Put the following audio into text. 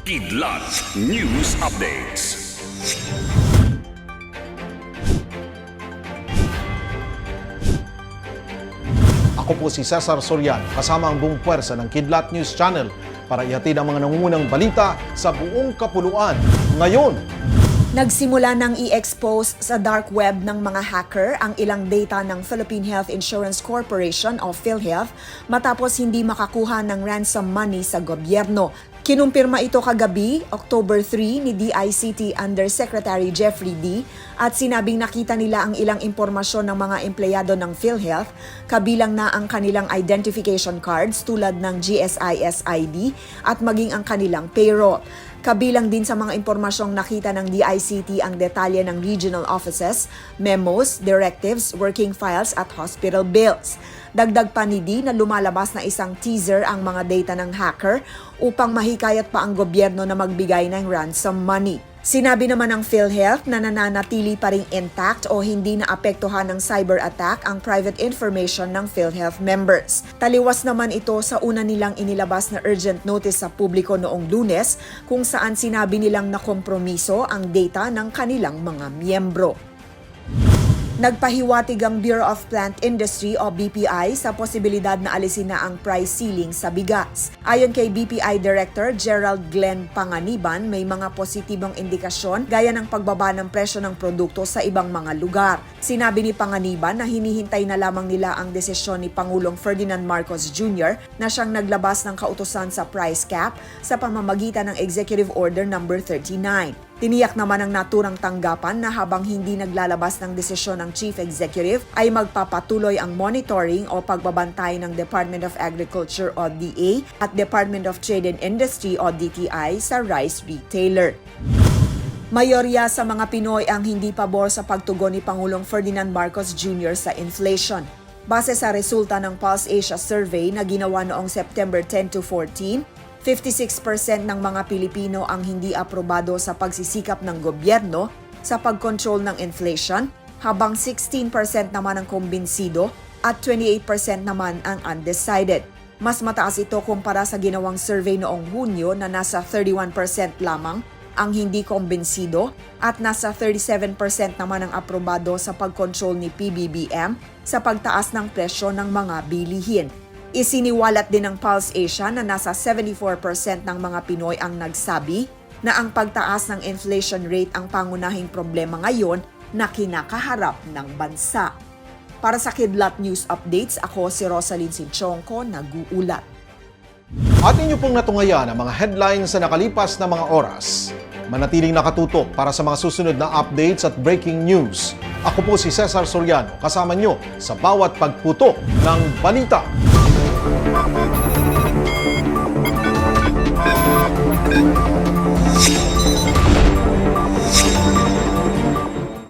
Kidlat News Updates. Ako po si Cesar Soriano kasama ang buong puwersa ng Kidlat News Channel para ihatid ang mga nangungunang balita sa buong kapuluan. Ngayon, Nagsimula ng i-expose sa dark web ng mga hacker ang ilang data ng Philippine Health Insurance Corporation o PhilHealth matapos hindi makakuha ng ransom money sa gobyerno. Kinumpirma ito kagabi, October 3, ni DICT Undersecretary Jeffrey D. at sinabing nakita nila ang ilang impormasyon ng mga empleyado ng PhilHealth, kabilang na ang kanilang identification cards tulad ng GSIS ID at maging ang kanilang payroll. Kabilang din sa mga impormasyong nakita ng DICT ang detalye ng regional offices, memos, directives, working files at hospital bills. Dagdag pa ni D na lumalabas na isang teaser ang mga data ng hacker upang mahikayat pa ang gobyerno na magbigay ng ransom money. Sinabi naman ng PhilHealth na nananatili pa ring intact o hindi naapektuhan ng cyber attack ang private information ng PhilHealth members. Taliwas naman ito sa una nilang inilabas na urgent notice sa publiko noong lunes kung saan sinabi nilang nakompromiso ang data ng kanilang mga miyembro. Nagpahiwatig ang Bureau of Plant Industry o BPI sa posibilidad na alisin na ang price ceiling sa bigas. Ayon kay BPI Director Gerald Glenn Panganiban, may mga positibong indikasyon gaya ng pagbaba ng presyo ng produkto sa ibang mga lugar. Sinabi ni Panganiban na hinihintay na lamang nila ang desisyon ni Pangulong Ferdinand Marcos Jr. na siyang naglabas ng kautusan sa price cap sa pamamagitan ng Executive Order No. 39. Tiniyak naman ng naturang tanggapan na habang hindi naglalabas ng desisyon ng Chief Executive ay magpapatuloy ang monitoring o pagbabantay ng Department of Agriculture o DA at Department of Trade and Industry o DTI sa rice retailer. Mayorya sa mga Pinoy ang hindi pabor sa pagtugon ni Pangulong Ferdinand Marcos Jr. sa inflation. Base sa resulta ng Pulse Asia Survey na ginawa noong September 10 to 14, 56% ng mga Pilipino ang hindi aprobado sa pagsisikap ng gobyerno sa pagkontrol ng inflation, habang 16% naman ang kumbinsido at 28% naman ang undecided. Mas mataas ito kumpara sa ginawang survey noong Hunyo na nasa 31% lamang ang hindi kumbinsido at nasa 37% naman ang aprobado sa pagkontrol ni PBBM sa pagtaas ng presyo ng mga bilihin. Isiniwalat din ng Pulse Asia na nasa 74% ng mga Pinoy ang nagsabi na ang pagtaas ng inflation rate ang pangunahing problema ngayon na kinakaharap ng bansa. Para sa Kidlat News Updates, ako si Rosalyn Sinchonko, nag-uulat. at inyo pong natungayan ang mga headlines sa nakalipas na mga oras. Manatiling nakatutok para sa mga susunod na updates at breaking news. Ako po si Cesar Soriano, kasama nyo sa bawat pagputok ng balita. Thank you.